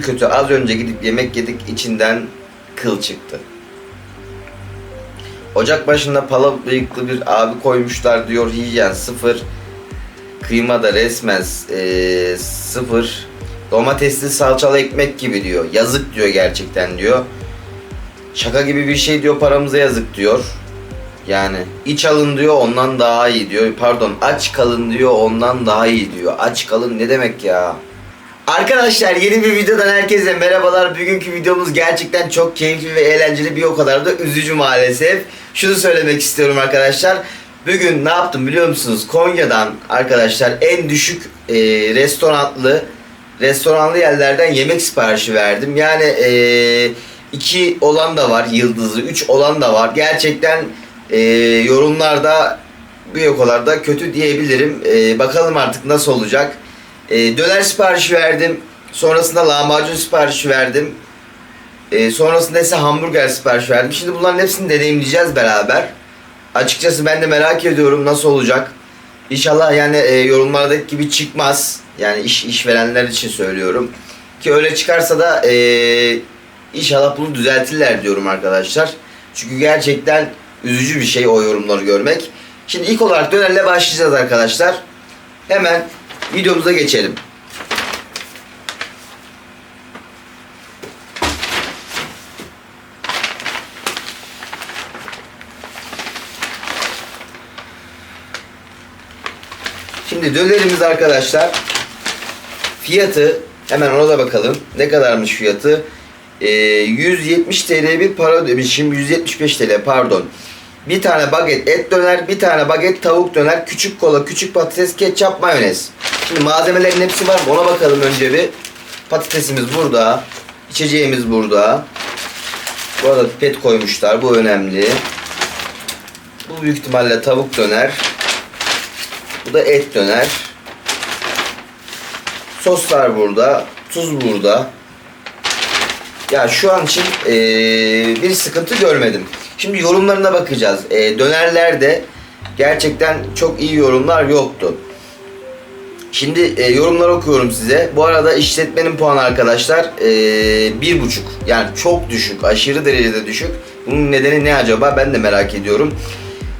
kötü az önce gidip yemek yedik içinden kıl çıktı. Ocak başında pala bıyıklı bir abi koymuşlar diyor hijyen sıfır. Kıyma da resmen eee, sıfır. Domatesli salçalı ekmek gibi diyor. Yazık diyor gerçekten diyor. Şaka gibi bir şey diyor paramıza yazık diyor. Yani iç alın diyor ondan daha iyi diyor. Pardon aç kalın diyor ondan daha iyi diyor. Aç kalın ne demek ya? Arkadaşlar yeni bir videodan herkese merhabalar. Bugünkü videomuz gerçekten çok keyifli ve eğlenceli bir o kadar da üzücü maalesef. Şunu söylemek istiyorum arkadaşlar. Bugün ne yaptım biliyor musunuz? Konya'dan arkadaşlar en düşük e, restoranlı restoranlı yerlerden yemek siparişi verdim. Yani e, iki olan da var yıldızlı, üç olan da var. Gerçekten e, yorumlarda bir o kadar da kötü diyebilirim. E, bakalım artık nasıl olacak. E, döner siparişi verdim. Sonrasında lahmacun siparişi verdim. E, sonrasında ise hamburger siparişi verdim. Şimdi bunların hepsini deneyimleyeceğiz beraber. Açıkçası ben de merak ediyorum nasıl olacak. İnşallah yani e, yorumlardaki gibi çıkmaz. Yani iş işverenler için söylüyorum. Ki öyle çıkarsa da e, inşallah bunu düzeltirler diyorum arkadaşlar. Çünkü gerçekten üzücü bir şey o yorumları görmek. Şimdi ilk olarak dönerle başlayacağız arkadaşlar. Hemen videomuza geçelim. Şimdi dönerimiz arkadaşlar fiyatı hemen ona da bakalım. Ne kadarmış fiyatı? Ee, 170 TL bir para ödemişim. 175 TL pardon. Bir tane baget et döner, bir tane baget tavuk döner, küçük kola, küçük patates, ketçap, mayonez. Şimdi malzemelerin hepsi var mı? Ona bakalım önce bir. Patatesimiz burada. içeceğimiz burada. Bu arada pet koymuşlar. Bu önemli. Bu büyük ihtimalle tavuk döner. Bu da et döner. Soslar burada. Tuz burada. Ya şu an için eee, bir sıkıntı görmedim. Şimdi yorumlarına bakacağız. Eee dönerlerde gerçekten çok iyi yorumlar yoktu. Şimdi e, yorumlar okuyorum size. Bu arada işletmenin puanı arkadaşlar e, bir buçuk. Yani çok düşük, aşırı derecede düşük. Bunun nedeni ne acaba? Ben de merak ediyorum.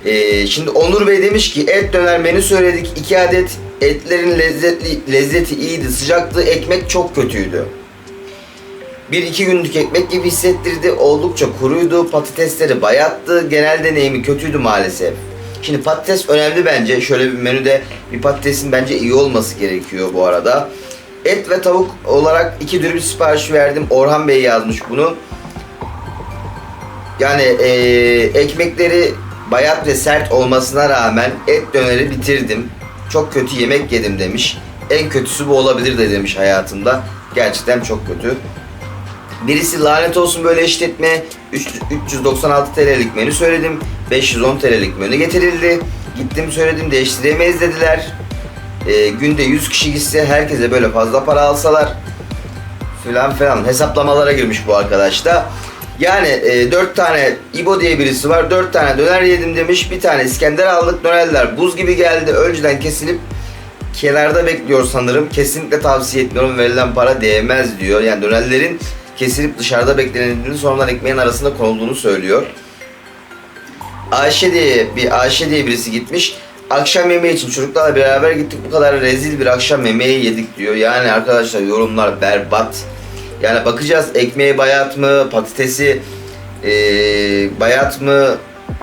E, şimdi Onur Bey demiş ki et döner menü söyledik. 2 adet etlerin lezzetli lezzeti iyiydi, sıcaktı. Ekmek çok kötüydü. Bir iki günlük ekmek gibi hissettirdi. Oldukça kuruydu. Patatesleri bayattı. Genel deneyimi kötüydü maalesef. Şimdi patates önemli bence. Şöyle bir menüde bir patatesin bence iyi olması gerekiyor bu arada. Et ve tavuk olarak iki dürüm sipariş verdim. Orhan Bey yazmış bunu. Yani eee, ekmekleri bayat ve sert olmasına rağmen et döneri bitirdim. Çok kötü yemek yedim demiş. En kötüsü bu olabilir de demiş hayatımda. Gerçekten çok kötü. Birisi lanet olsun böyle işletme. Üç- 396 TL'lik menü söyledim. 510 TL'lik menü getirildi. Gittim söyledim değiştiremeyiz dediler. Ee, günde 100 kişi gitse herkese böyle fazla para alsalar filan filan hesaplamalara girmiş bu arkadaş da. Yani e, 4 tane İbo diye birisi var. 4 tane döner yedim demiş. Bir tane İskender aldık. Dönerler buz gibi geldi. Önceden kesilip kenarda bekliyor sanırım. Kesinlikle tavsiye etmiyorum. Verilen para değmez diyor. Yani dönerlerin kesilip dışarıda beklenildiğini sonradan ekmeğin arasında konulduğunu söylüyor. Ayşe diye bir Ayşe diye birisi gitmiş. Akşam yemeği için çocuklarla beraber gittik. Bu kadar rezil bir akşam yemeği yedik diyor. Yani arkadaşlar yorumlar berbat. Yani bakacağız ekmeği bayat mı, patatesi eee, bayat mı,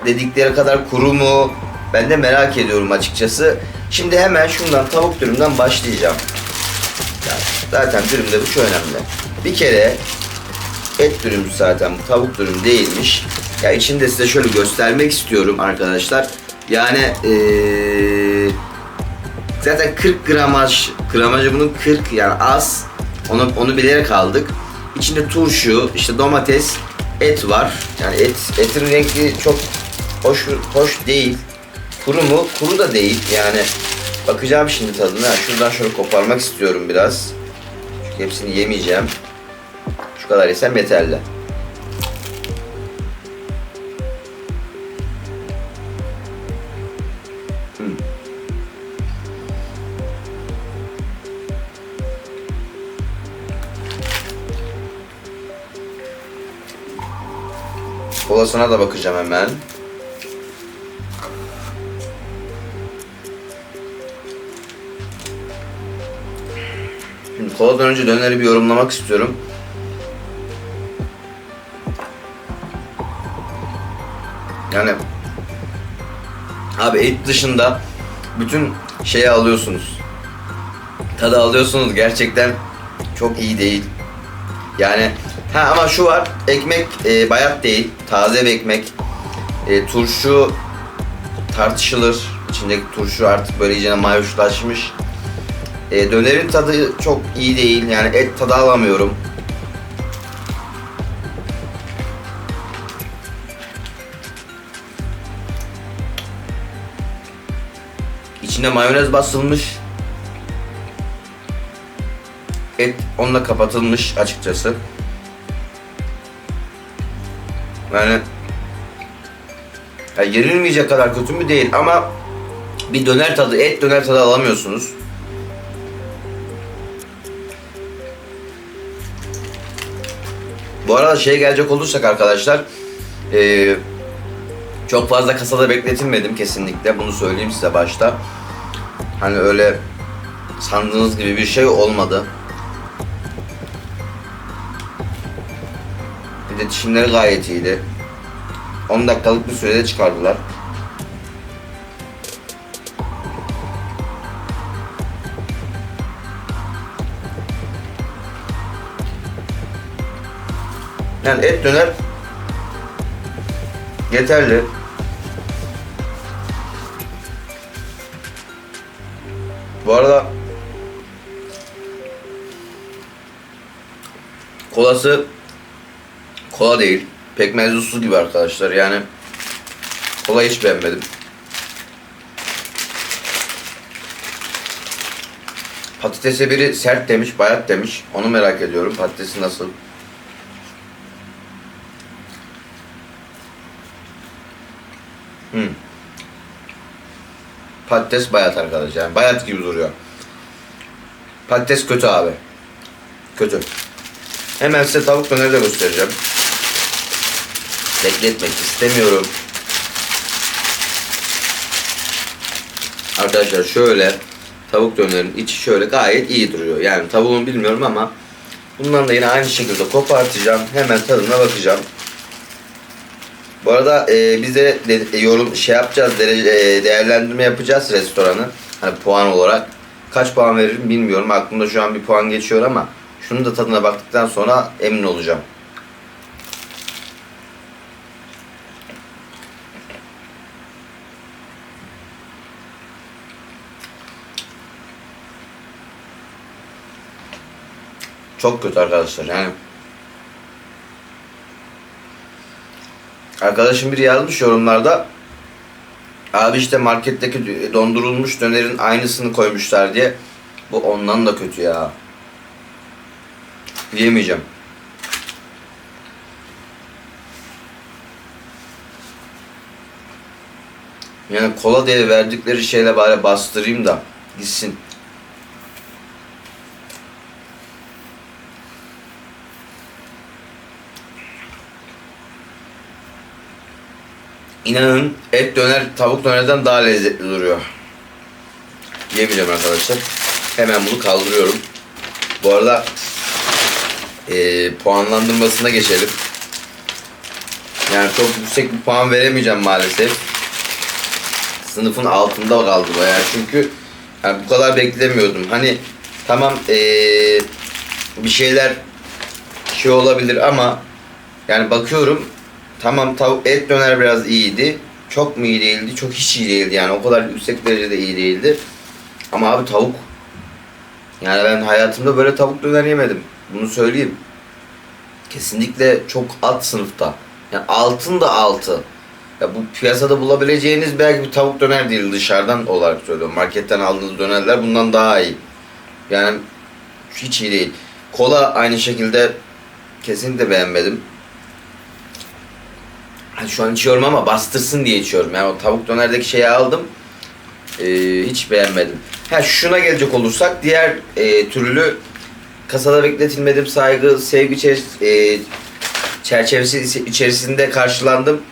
dedikleri kadar kuru mu? Ben de merak ediyorum açıkçası. Şimdi hemen şundan tavuk dürümden başlayacağım. Yani zaten dürümde bu şu önemli. Bir kere et dürüm zaten tavuk dürüm değilmiş. Ya içinde size şöyle göstermek istiyorum arkadaşlar. Yani eee, zaten 40 gramaj, gramajı bunun 40 yani az. Onu onu bilerek aldık. İçinde turşu, işte domates, et var. Yani et etin rengi çok hoş hoş değil. Kuru mu? Kuru da değil. Yani bakacağım şimdi tadına. Şuradan şöyle koparmak istiyorum biraz. Çünkü hepsini yemeyeceğim kadar yesem yeterli. Hmm. Da bakacağım hemen. Şimdi koladan önce döneri bir yorumlamak istiyorum. Yani abi et dışında bütün şeyi alıyorsunuz. Tadı alıyorsunuz gerçekten çok iyi değil. Yani ha ama şu var ekmek e, bayat değil taze bir ekmek. E, turşu tartışılır. İçindeki turşu artık böyle iyice mayoşlaşmış. E, dönerin tadı çok iyi değil yani et tadı alamıyorum. İçine mayonez basılmış. Et onunla kapatılmış açıkçası. Yani ya yenilmeyecek kadar kötü mü değil ama bir döner tadı, et döner tadı alamıyorsunuz. Bu arada şeye gelecek olursak arkadaşlar eee, çok fazla kasada bekletilmedim kesinlikle bunu söyleyeyim size başta. Hani öyle sandığınız gibi bir şey olmadı. İletişimleri gayet iyiydi. 10 dakikalık bir sürede çıkardılar. Yani et döner yeterli. Bu arada kolası kola değil. Pekmezli su gibi arkadaşlar. Yani kola hiç beğenmedim. Patatese biri sert demiş, bayat demiş. Onu merak ediyorum. Patatesi nasıl? Patates bayat arkadaşlar. Yani bayat gibi duruyor. Patates kötü abi. Kötü. Hemen size tavuk döneri de göstereceğim. Bekletmek istemiyorum. Arkadaşlar şöyle tavuk dönerin içi şöyle gayet iyi duruyor. Yani tavuğunu bilmiyorum ama bundan da yine aynı şekilde kopartacağım. Hemen tadına bakacağım. Bu arada e, biz de, de- e, yorum şey yapacağız, derece, e, değerlendirme yapacağız restoranı. Hani puan olarak. Kaç puan veririm bilmiyorum. Aklımda şu an bir puan geçiyor ama şunun da tadına baktıktan sonra emin olacağım. Çok kötü arkadaşlar yani. Arkadaşım biri yazmış yorumlarda. Abi işte marketteki dondurulmuş dönerin aynısını koymuşlar diye. Bu ondan da kötü ya. Diyemeyeceğim. Yani kola diye verdikleri şeyle bari bastırayım da gitsin. İnanın et döner tavuk dönerden daha lezzetli duruyor. Yemeyeceğim arkadaşlar. Hemen bunu kaldırıyorum. Bu arada eee puanlandırmasına geçelim. Yani çok yüksek bir puan veremeyeceğim maalesef. Sınıfın altında kaldı bayağı çünkü yani bu kadar beklemiyordum. Hani tamam eee, bir şeyler şey olabilir ama yani bakıyorum tamam tavuk et döner biraz iyiydi. Çok mu iyi değildi? Çok hiç iyi değildi yani. O kadar yüksek derecede iyi değildi. Ama abi tavuk. Yani ben hayatımda böyle tavuk döner yemedim. Bunu söyleyeyim. Kesinlikle çok alt sınıfta. Yani altın da altı. Ya bu piyasada bulabileceğiniz belki bir tavuk döner değil dışarıdan olarak söylüyorum. Marketten aldığınız dönerler bundan daha iyi. Yani hiç iyi değil. Kola aynı şekilde kesinlikle beğenmedim. Şu an içiyorum ama bastırsın diye içiyorum. Yani o tavuk dönerdeki şeyi aldım. Ee, hiç beğenmedim. Ha şuna gelecek olursak diğer e, türlü kasada bekletilmedim saygı, sevgi içeris- e, çerçevesi içerisinde karşılandım.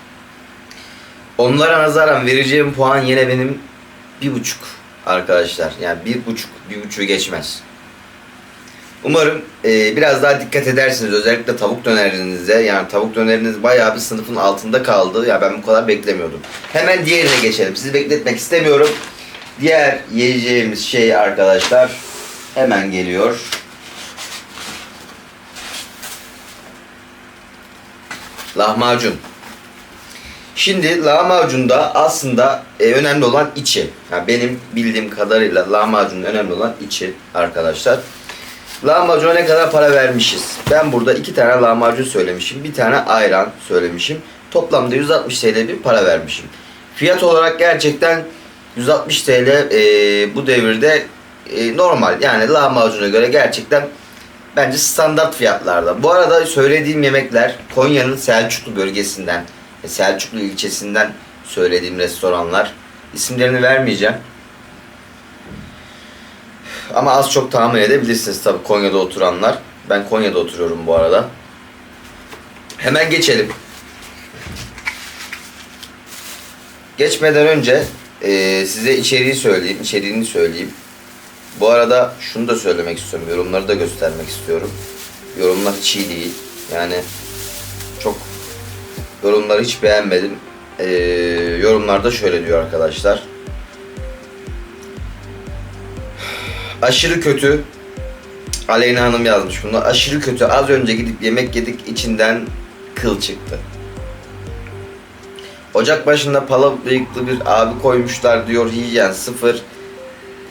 Onlara nazaran vereceğim puan yine benim bir buçuk arkadaşlar. Yani bir buçuk, bir buçuğu geçmez. Umarım e, biraz daha dikkat edersiniz. Özellikle tavuk dönerinize. Yani tavuk döneriniz bayağı bir sınıfın altında kaldı. Ya ben bu kadar beklemiyordum. Hemen diğerine geçelim. Sizi bekletmek istemiyorum. Diğer yiyeceğimiz şey arkadaşlar hemen geliyor. Lahmacun. Şimdi lahmacunda aslında e, önemli olan içi. Yani benim bildiğim kadarıyla lahmacunun önemli olan içi arkadaşlar. Lahmacuna ne kadar para vermişiz? Ben burada iki tane lahmacun söylemişim. Bir tane ayran söylemişim. Toplamda 160 TL bir para vermişim. Fiyat olarak gerçekten 160 TL e, bu devirde e, normal. Yani lahmacuna göre gerçekten bence standart fiyatlarda. Bu arada söylediğim yemekler Konya'nın Selçuklu bölgesinden, e, Selçuklu ilçesinden söylediğim restoranlar. İsimlerini vermeyeceğim. Ama az çok tahmin edebilirsiniz tabii Konya'da oturanlar. Ben Konya'da oturuyorum bu arada. Hemen geçelim. Geçmeden önce e, size içeriği söyleyeyim, içeriğini söyleyeyim. Bu arada şunu da söylemek istiyorum, yorumları da göstermek istiyorum. Yorumlar hiç değil. Yani çok yorumları hiç beğenmedim. E, yorumlarda şöyle diyor arkadaşlar. Aşırı kötü. Aleyna Hanım yazmış bunu. Aşırı kötü. Az önce gidip yemek yedik içinden kıl çıktı. Ocak başında pala bıyıklı bir abi koymuşlar diyor. Hijyen sıfır.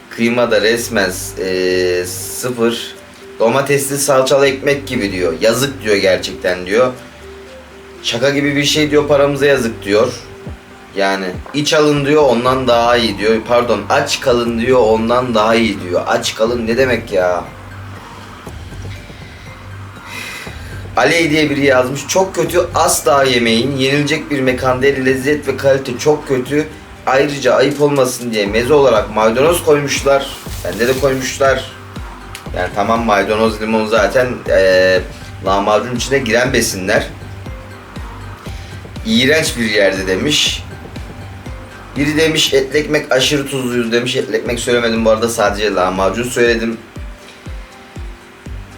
Kıyma da resmen eee, sıfır. Domatesli salçalı ekmek gibi diyor. Yazık diyor gerçekten diyor. Şaka gibi bir şey diyor paramıza yazık diyor. Yani iç alın diyor ondan daha iyi diyor. Pardon aç kalın diyor ondan daha iyi diyor. Aç kalın ne demek ya? Aley diye biri yazmış. Çok kötü asla yemeyin. Yenilecek bir mekan değil. Lezzet ve kalite çok kötü. Ayrıca ayıp olmasın diye meze olarak maydanoz koymuşlar. Bende de koymuşlar. Yani tamam maydanoz limon zaten eee lahmacun içine giren besinler. İğrenç bir yerde demiş. Biri demiş etli ekmek aşırı tuzluyuz demiş. Etli ekmek söylemedim bu arada sadece lahmacun söyledim.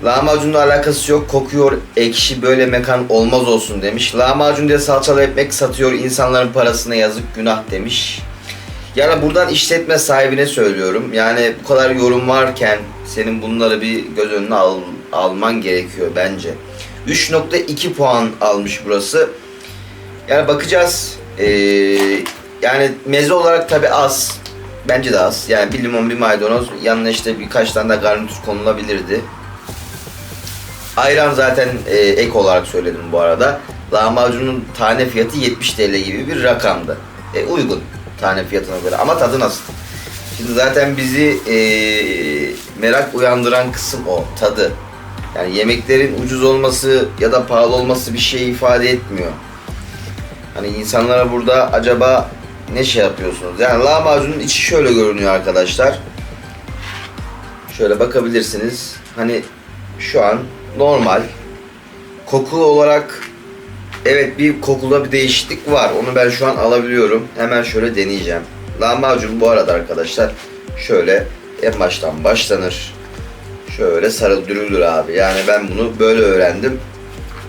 Lahmacunla alakası yok. Kokuyor ekşi böyle mekan olmaz olsun demiş. Lahmacun diye salçalı ekmek satıyor. insanların parasına yazık günah demiş. Yani buradan işletme sahibine söylüyorum. Yani bu kadar yorum varken senin bunları bir göz önüne al, alman gerekiyor bence. 3.2 puan almış burası. Yani bakacağız. Ee, yani meze olarak tabi az. Bence de az. Yani bir limon bir maydanoz yanına işte birkaç tane de garnitür konulabilirdi. Ayran zaten e, ek olarak söyledim bu arada. Lahmacunun tane fiyatı 70 TL gibi bir rakamdı. E, uygun tane fiyatına göre ama tadı nasıl? Şimdi zaten bizi e, merak uyandıran kısım o tadı. Yani yemeklerin ucuz olması ya da pahalı olması bir şey ifade etmiyor. Hani insanlara burada acaba ne şey yapıyorsunuz? Yani lahmacunun içi şöyle görünüyor arkadaşlar. Şöyle bakabilirsiniz. Hani şu an normal. Koku olarak evet bir kokuda bir değişiklik var. Onu ben şu an alabiliyorum. Hemen şöyle deneyeceğim. Lahmacun bu arada arkadaşlar şöyle en baştan başlanır. Şöyle sarıldırılır abi. Yani ben bunu böyle öğrendim.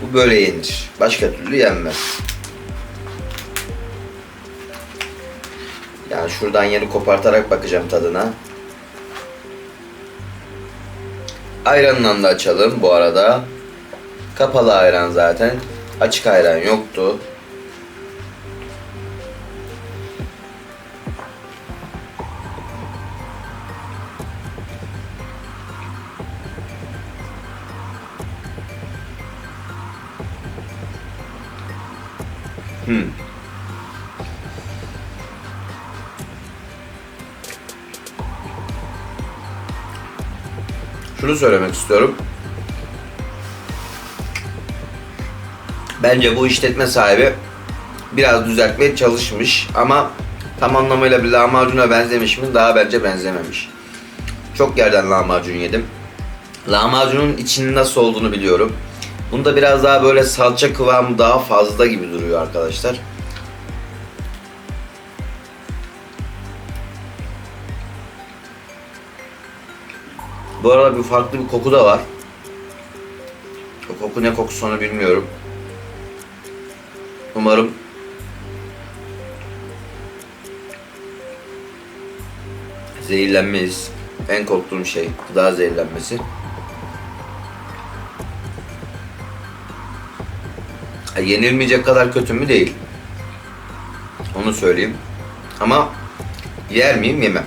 Bu böyle yenir. Başka türlü yenmez. Yani şuradan yeni kopartarak bakacağım tadına. Ayranından da açalım bu arada. Kapalı ayran zaten. Açık ayran yoktu. Söylemek istiyorum. Bence bu işletme sahibi biraz düzeltmeye çalışmış ama tam anlamıyla bir lahmacuna benzemiş mi? Daha bence benzememiş. Çok yerden lahmacun yedim. Lahmacunun içinin nasıl olduğunu biliyorum. Bunda biraz daha böyle salça kıvamı daha fazla gibi duruyor arkadaşlar. Bu arada bir farklı bir koku da var. O koku ne kokusu onu bilmiyorum. Umarım zehirlenmeyiz. En korktuğum şey gıda zehirlenmesi. Ha, Yenilmeyecek kadar kötü mü değil. Onu söyleyeyim. Ama yer miyim yemem.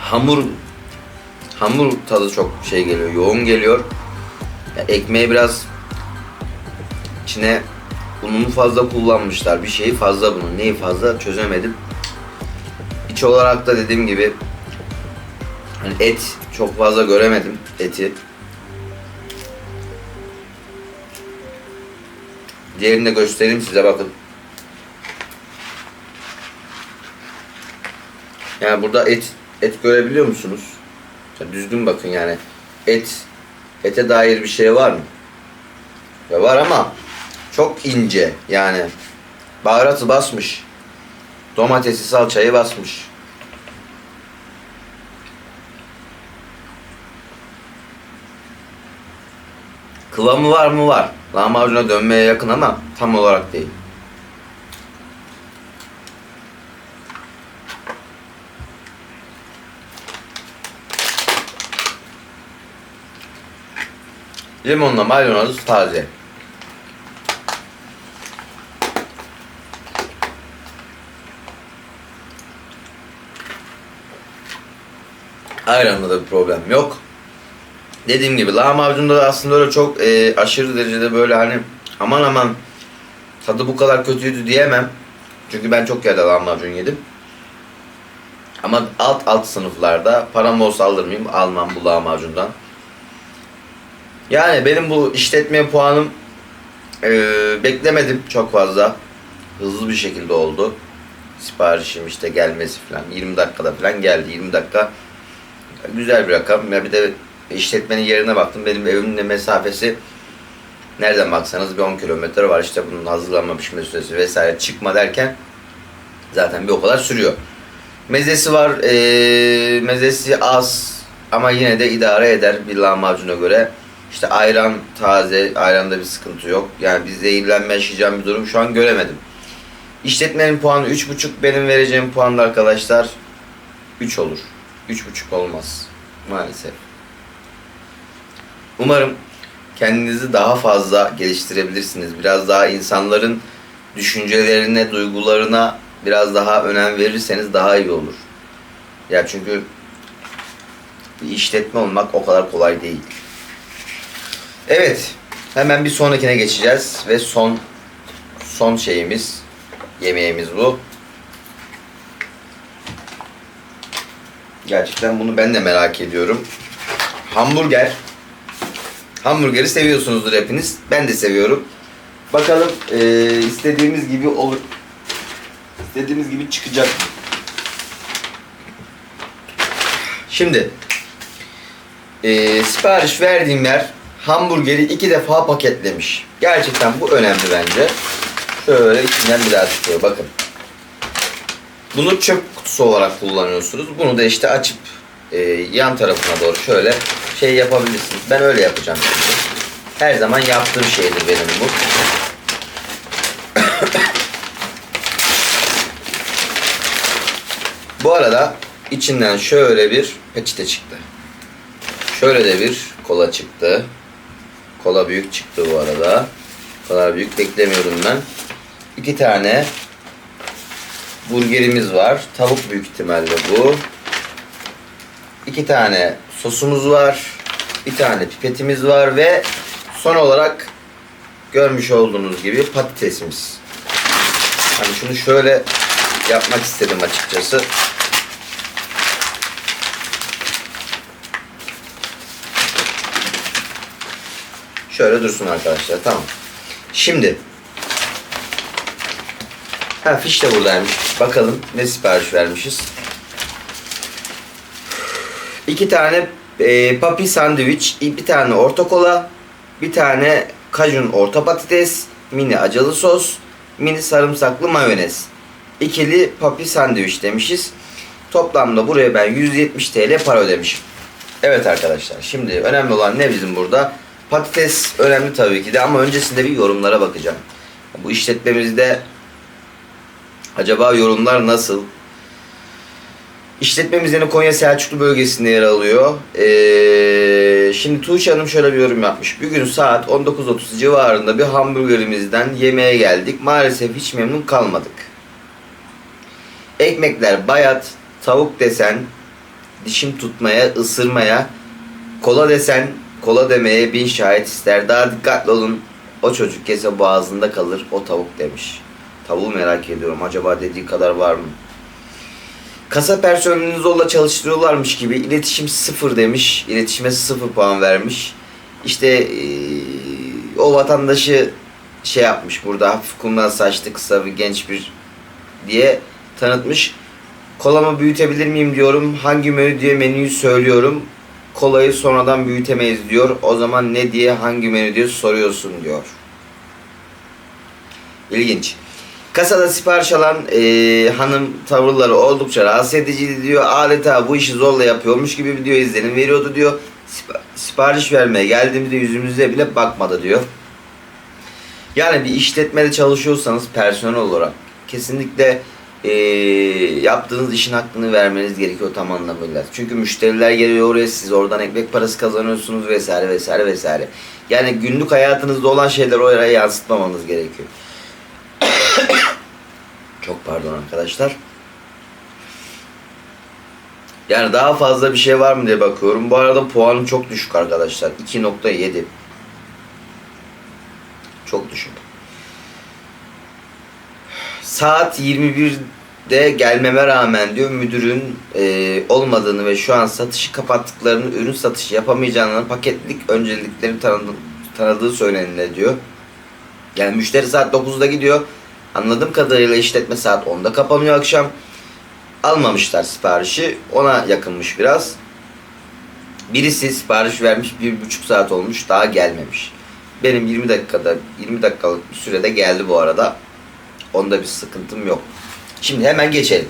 Hamur hamur tadı çok şey geliyor, yoğun geliyor. Ya ekmeği biraz içine ununu fazla kullanmışlar. Bir şeyi fazla bunun. Neyi fazla çözemedim. İç olarak da dediğim gibi hani et çok fazla göremedim eti. Diğerini de göstereyim size bakın. Yani burada et et görebiliyor musunuz? Düzgün bakın yani. Et ete dair bir şey var mı? Ya var ama çok ince yani. Baharatı basmış. Domatesi, salçayı basmış. Kıvamı var mı? Var. Lahmacuna dönmeye yakın ama tam olarak değil. Limonla maydanoz taze. Ayranla da bir problem yok. Dediğim gibi lahmacunda da aslında öyle çok e, aşırı derecede böyle hani aman aman tadı bu kadar kötüydü diyemem. Çünkü ben çok yerde lahmacun yedim. Ama alt alt sınıflarda param olsa alır mıyım? Almam bu lahmacundan. Yani benim bu işletme puanım e, beklemedim çok fazla. Hızlı bir şekilde oldu. Siparişim işte gelmesi falan 20 dakikada falan geldi. 20 dakika güzel bir rakam. Ya bir de işletmenin yerine baktım. Benim evimin de mesafesi nereden baksanız bir 10 kilometre var. İşte bunun hazırlanma pişme süresi vesaire çıkma derken zaten bir o kadar sürüyor. Mezesi var. E, mezesi az ama yine de idare eder bir lahmacuna göre. İşte ayran taze, ayranda bir sıkıntı yok. Yani bir zehirlenme yaşayacağım bir durum şu an göremedim. İşletmenin puanı 3.5, benim vereceğim puan da arkadaşlar 3 olur. 3.5 olmaz maalesef. Umarım kendinizi daha fazla geliştirebilirsiniz. Biraz daha insanların düşüncelerine, duygularına biraz daha önem verirseniz daha iyi olur. Ya çünkü bir işletme olmak o kadar kolay değil. Evet, hemen bir sonrakine geçeceğiz ve son son şeyimiz, yemeğimiz bu. Gerçekten bunu ben de merak ediyorum. Hamburger. Hamburgeri seviyorsunuzdur hepiniz. Ben de seviyorum. Bakalım eee, istediğimiz gibi olur. İstediğimiz gibi çıkacak? Şimdi eee, sipariş verdiğim yer hamburgeri iki defa paketlemiş. Gerçekten bu önemli bence. Şöyle içinden bir daha çıkıyor bakın. Bunu çöp kutusu olarak kullanıyorsunuz. Bunu da işte açıp e, yan tarafına doğru şöyle şey yapabilirsiniz. Ben öyle yapacağım şimdi. Her zaman yaptığım şeydir benim bu. bu arada içinden şöyle bir peçete çıktı. Şöyle de bir kola çıktı. Kola büyük çıktı bu arada. Bu kadar büyük beklemiyordum ben. İki tane burgerimiz var. Tavuk büyük ihtimalle bu. İki tane sosumuz var. Bir tane pipetimiz var ve son olarak görmüş olduğunuz gibi patatesimiz. Hani şunu şöyle yapmak istedim açıkçası. Şöyle dursun arkadaşlar. Tamam. Şimdi Ha fiş de buradaymış. Bakalım ne sipariş vermişiz. İki tane e, papi sandviç, bir tane orta kola, Bir tane kajun orta patates, mini acılı sos, mini sarımsaklı mayonez. İkili papi sandviç demişiz. Toplamda buraya ben 170 TL para ödemişim. Evet arkadaşlar şimdi önemli olan ne bizim burada? Patates önemli tabii ki de ama öncesinde bir yorumlara bakacağım. Bu işletmemizde acaba yorumlar nasıl? İşletmemiz yine Konya Selçuklu bölgesinde yer alıyor. Ee, şimdi Tuğçe Hanım şöyle bir yorum yapmış. Bir gün saat 19.30 civarında bir hamburgerimizden yemeğe geldik. Maalesef hiç memnun kalmadık. Ekmekler bayat, tavuk desen dişim tutmaya, ısırmaya, kola desen kola demeye bin şahit ister. Daha dikkatli olun. O çocuk kese boğazında kalır o tavuk demiş. Tavuğu merak ediyorum. Acaba dediği kadar var mı? Kasa personelini zorla çalıştırıyorlarmış gibi iletişim sıfır demiş. İletişime sıfır puan vermiş. İşte o vatandaşı şey yapmış burada hafif kumral saçlı kısa bir genç bir diye tanıtmış. Kolamı büyütebilir miyim diyorum. Hangi menü diye menüyü söylüyorum. Kolayı sonradan büyütemeyiz diyor. O zaman ne diye hangi menü diye soruyorsun diyor. İlginç. Kasada sipariş alan eee, hanım tavırları oldukça rahatsız ediciydi diyor. Adeta bu işi zorla yapıyormuş gibi diyor izlenim veriyordu diyor. Sipa- sipariş vermeye geldiğimizde yüzümüze bile bakmadı diyor. Yani bir işletmede çalışıyorsanız personel olarak kesinlikle eee, yaptığınız işin hakkını vermeniz gerekiyor tam anlamıyla. Çünkü müşteriler geliyor oraya siz oradan ekmek parası kazanıyorsunuz vesaire vesaire vesaire. Yani günlük hayatınızda olan şeyleri oraya yansıtmamanız gerekiyor. Çok pardon arkadaşlar. Yani daha fazla bir şey var mı diye bakıyorum. Bu arada puanım çok düşük arkadaşlar. 2.7. Çok düşük. Saat 21'de gelmeme rağmen diyor müdürün e, olmadığını ve şu an satışı kapattıklarını, ürün satışı yapamayacağını paketlik önceliklerini tanıdı, tanıdığı söylenildi diyor. Yani müşteri saat 9'da gidiyor. Anladığım kadarıyla işletme saat 10'da kapanıyor akşam. Almamışlar siparişi. Ona yakınmış biraz. Birisi sipariş vermiş bir buçuk saat olmuş daha gelmemiş. Benim 20 dakikada 20 dakikalık bir sürede geldi bu arada. Onda bir sıkıntım yok. Şimdi hemen geçelim.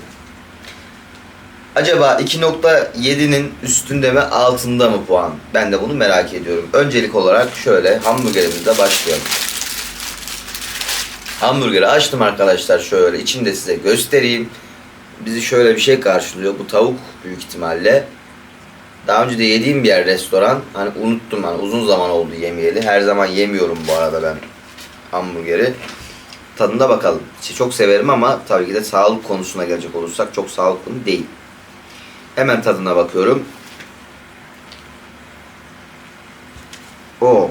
Acaba 2.7'nin üstünde mi altında mı puan? Ben de bunu merak ediyorum. Öncelik olarak şöyle hamburgerimizle başlayalım. Hamburgeri açtım arkadaşlar şöyle. İçinde size göstereyim. Bizi şöyle bir şey karşılıyor. Bu tavuk büyük ihtimalle. Daha önce de yediğim bir yer restoran. Hani unuttum hani uzun zaman oldu yemeyeli. Her zaman yemiyorum bu arada ben hamburgeri. Tadına bakalım. Çok severim ama tabii ki de sağlık konusuna gelecek olursak çok sağlıklı değil. Hemen tadına bakıyorum. O.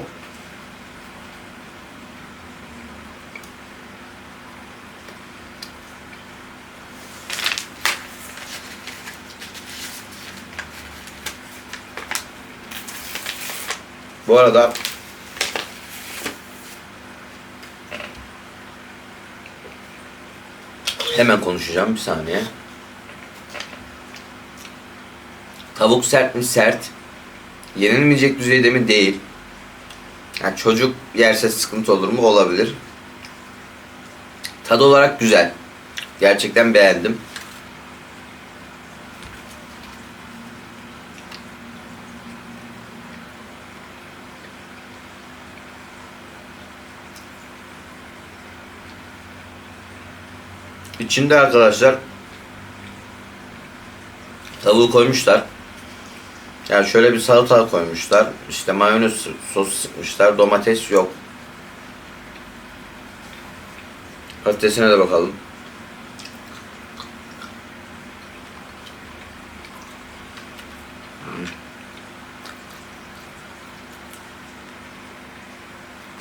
Bu arada hemen konuşacağım bir saniye. Tavuk sert mi? Sert. Yenilmeyecek düzeyde mi? Değil. Yani çocuk yerse sıkıntı olur mu? Olabilir. Tadı olarak güzel. Gerçekten beğendim. İçinde arkadaşlar tavuğu koymuşlar. Yani şöyle bir salata koymuşlar. İşte mayonez sos sıkmışlar. Domates yok. Patatesine de bakalım.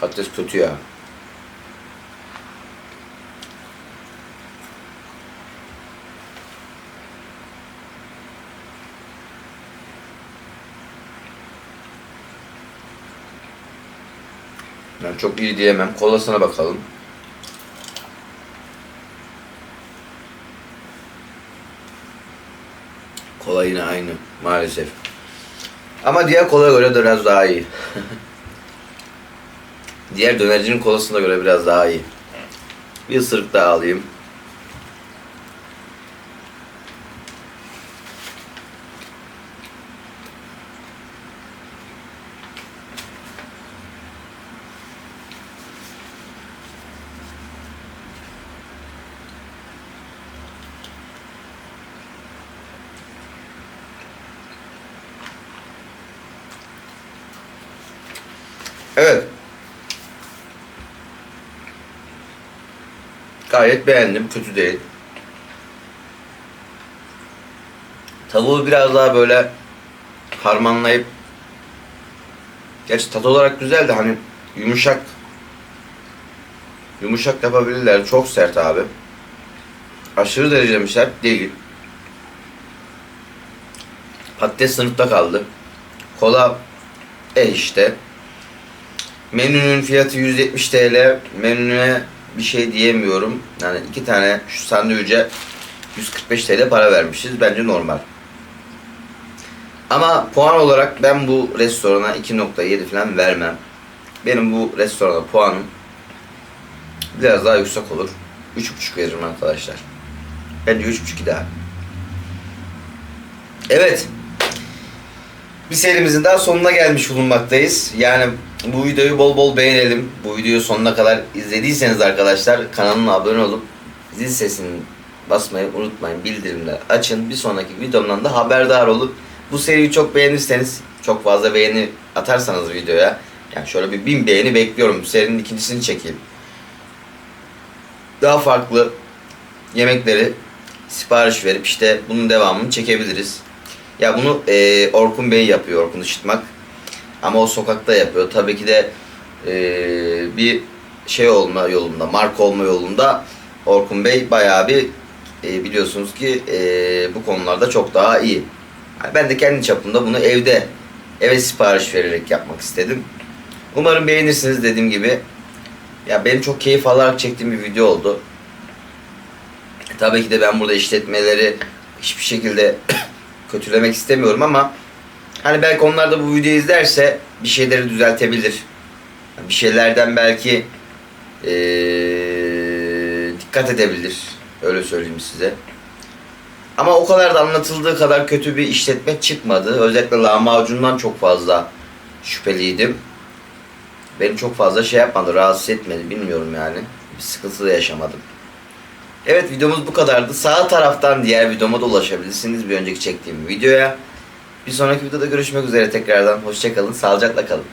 Patates kötü ya. Ben çok iyi diyemem. Kolasına bakalım. Kola yine aynı maalesef. Ama diğer kolaya göre biraz daha iyi. Diğer dönercinin kolasına göre biraz daha iyi. Bir ısırık daha alayım. Evet. Gayet beğendim. Kötü değil. Tavuğu biraz daha böyle harmanlayıp Gerçi tat olarak güzel de hani yumuşak yumuşak yapabilirler. Çok sert abi. Aşırı derecede sert? Değil. Patates sınıfta kaldı. Kola e işte. Menünün fiyatı 170 TL. Menüne bir şey diyemiyorum. Yani iki tane şu sandviçe 145 TL para vermişiz. Bence normal. Ama puan olarak ben bu restorana 2.7 falan vermem. Benim bu restorana puanım biraz daha yüksek olur. 3.5 veririm arkadaşlar. Bence 3.5 ideal. Evet. Bir serimizin daha sonuna gelmiş bulunmaktayız. Yani bu videoyu bol bol beğenelim. Bu videoyu sonuna kadar izlediyseniz arkadaşlar kanalıma abone olup zil sesini basmayı unutmayın. Bildirimler açın. Bir sonraki videomdan da haberdar olup bu seriyi çok beğenirseniz çok fazla beğeni atarsanız videoya yani şöyle bir bin beğeni bekliyorum. Serinin ikincisini çekeyim. Daha farklı yemekleri sipariş verip işte bunun devamını çekebiliriz. Ya bunu e, Orkun Bey yapıyor, Orkun Işıtmak. Ama o sokakta yapıyor. Tabii ki de e, bir şey olma yolunda, marka olma yolunda Orkun Bey bayağı bir e, biliyorsunuz ki e, bu konularda çok daha iyi. Yani ben de kendi çapımda bunu evde eve sipariş vererek yapmak istedim. Umarım beğenirsiniz dediğim gibi. Ya benim çok keyif alarak çektiğim bir video oldu. Tabii ki de ben burada işletmeleri hiçbir şekilde kötülemek istemiyorum ama hani belki onlar da bu videoyu izlerse bir şeyleri düzeltebilir. Bir şeylerden belki eee, dikkat edebilir. Öyle söyleyeyim size. Ama o kadar da anlatıldığı kadar kötü bir işletme çıkmadı. Özellikle lahmacundan çok fazla şüpheliydim. Beni çok fazla şey yapmadı, rahatsız etmedi bilmiyorum yani. Bir sıkıntı da yaşamadım. Evet videomuz bu kadardı. Sağ taraftan diğer videoma da ulaşabilirsiniz bir önceki çektiğim videoya. Bir sonraki videoda görüşmek üzere tekrardan. Hoşçakalın, sağlıcakla kalın.